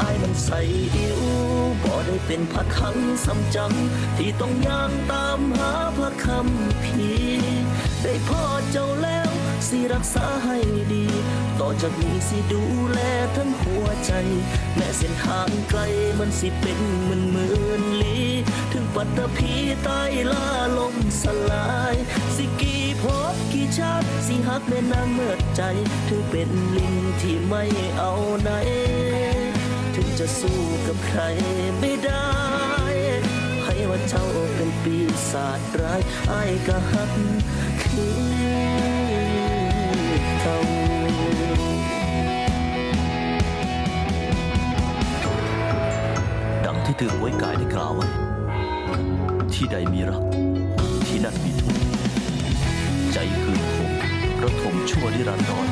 อายมันใส่อิวบ่ได้เป็นพระคังสำจัง ที่ต้องย่างตามหาพระคำพีได้พ่อเจ้าแล้วสิรักษาให้ดี ต่อจากนี้สิดูแลทั้งหัวใจ แม้เส้นทางไกลมันสิเป็นหมื่นหมื่นลี้ ถึงปัตตภีใต้ล่าลมสลาย สิกี่พบกี่ชาติสิหักแม่นางเมื่อใจ ถึงเป็นลิงที่ไม่เอาไหน จะสู้กับใครไม่ได้ ให้ว่าเจ้าเป็นปีศาจร้ายไอ้กหักคือเขาดังที่ถือไว้กายได้กล่าวไว้ ที่ใดมีรัก ที่นั่นมีทุกข์ใจคือธงระทมชั่วนิรันดร